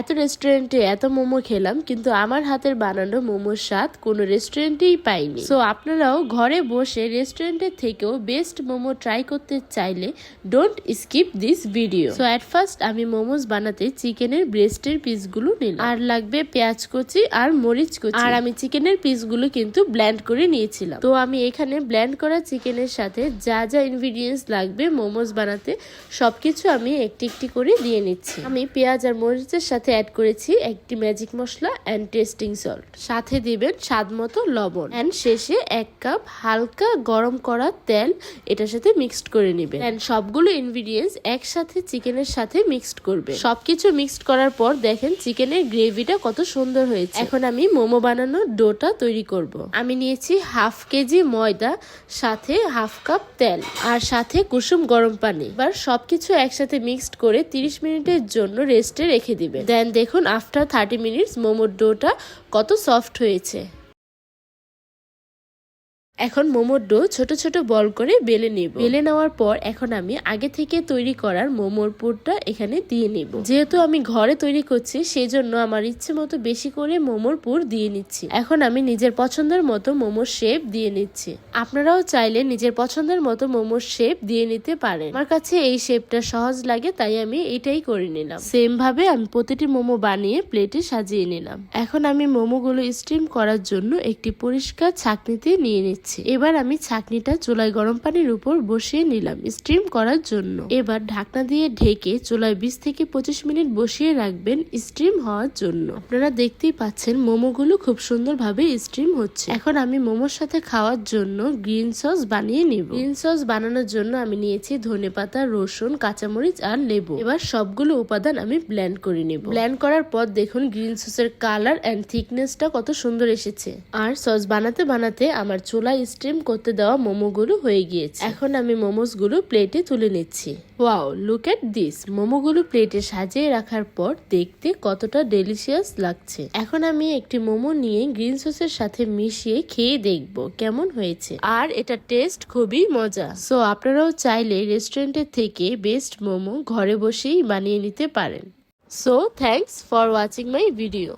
এত রেস্টুরেন্টে এত মোমো খেলাম, কিন্তু আমার হাতের বানানো মোমোর স্বাদ কোনো রেস্টুরেন্টেই পাইনি। সো আপনারাও ঘরে বসে রেস্টুরেন্টের থেকেও বেস্ট মোমো ট্রাই করতে চাইলে don't skip this video so at first আমি মোমোস বানাতে চিকেনের ব্রেস্টের পিসগুলো নিলাম। আর লাগবে পেঁয়াজ কুচি আর মরিচ কুচি। আর আমি চিকেনের পিসগুলো কিন্তু ব্ল্যান্ড করে নিয়েছিলাম। তো আমি এখানে ব্ল্যান্ড করা চিকেনের সাথে যা যা ইনগ্রিডিয়েন্টস লাগবে মোমোস বানাতে, সবকিছু আমি একটি একটি করে দিয়ে নিচ্ছি। আমি পেঁয়াজ আর মরিচের সাথে অ্যাড করেছি একটি magic masala and tasting salt সাথে দিবেন স্বাদ মতো লবণ। অ্যান্ড শেষে এক কাপ হালকা গরম করা তেল এটার সাথে মিক্সড করে নেবেন। অ্যান্ড সবগুলো ইনগ্রিডিয়েন্টস একসাথে চিকেনের সাথে মিক্সড করবে সবকিছু মিক্সড করার পর দেখেন চিকেনের গ্রেভিটা কত সুন্দর হয়েছে। এখন আমি মোমো বানানোর ডোটা তৈরি করব। আমি নিয়েছি হাফ কেজি ময়দা, সাথে হাফ কাপ তেল আর সাথে কুসুম গরম পানি। এবার সবকিছু একসাথে মিক্সড করে 30 মিনিটের জন্য রেস্টে রেখে দিবেন। দেন দেখুন আফটার থার্টি মিনিটস মোমোর ডোটা কত সফট হয়েছে। এখন মোমোর ডো ছোট ছোট বল করে বেলে নিব। বেলে নেওয়ার পর এখন আমি আগে থেকে তৈরি করার মোমোর পুরটা এখানে দিয়ে নিব। যেহেতু আমি ঘরে তৈরি করছি সেই জন্য আমার ইচ্ছে মতো বেশি করে মোমোর পুর দিয়ে নিচ্ছি। এখন আমি নিজের পছন্দের মতো মোমোর শেপ দিয়ে নিচ্ছি। আপনারাও চাইলে নিজের পছন্দের মতো মোমোর শেপ দিয়ে নিতে পারেন। আমার কাছে এই শেপটা সহজ লাগে, তাই আমি এটাই করে নিলাম। সেম ভাবে আমি প্রতিটি মোমো বানিয়ে প্লেটে সাজিয়ে নিলাম। এখন আমি মোমোগুলো স্টিম করার জন্য একটি পরিষ্কার ছাকনিতে নিয়ে নিচ্ছি। এবার আমি ছাকনিটা চুলায় গরম পানির উপর বসিয়ে নিলাম, স্টিম করার জন্য। এবার ঢাকনা দিয়ে ঢেকে চুলায় বিশ থেকে পঁচিশ মিনিট বসিয়ে রাখবেন স্টিম হওয়ার জন্য। আপনারা দেখতেই পাচ্ছেন মোমোগুলো খুব সুন্দরভাবে স্টিম হচ্ছে। এখন আমি মোমোর সাথে খাওয়ার জন্য গ্রিন সস বানিয়ে নিব। গ্রিন সস বানানোর জন্য আমি নিয়েছি ধনেপাতা রসুন, কাঁচামরিচ আর লেবু। এবার সবগুলো উপাদান আমি ব্লেন্ড করে নিব। ব্লেন্ড করার পর দেখুন গ্রিন সসের কালার এন্ড থিকনেসটা কত সুন্দর এসেছে। আর সস বানাতে বানাতে আমার চুলায় স্টিম করতে দেওয়া মোমোগুলো হয়ে গিয়েছে। এখন আমি মোমোসগুলো প্লেটে তুলে নিচ্ছি। ওয়াও লুক এট দিস মোমোগুলো প্লেটে সাজিয়ে রাখার পর দেখতে কতটা ডেলিশিয়াস লাগছে। এখন আমি একটি মোমো নিয়ে গ্রিন সসের সাথে মিশিয়ে খেয়ে দেখব কেমন হয়েছে। আর এটা টেস্ট খুবই মজা। সো আপনারাও চাইলে রেস্টুরেন্টের থেকে বেস্ট মোমো ঘরে বসেই বানিয়ে নিতে পারেন। So thanks for watching my video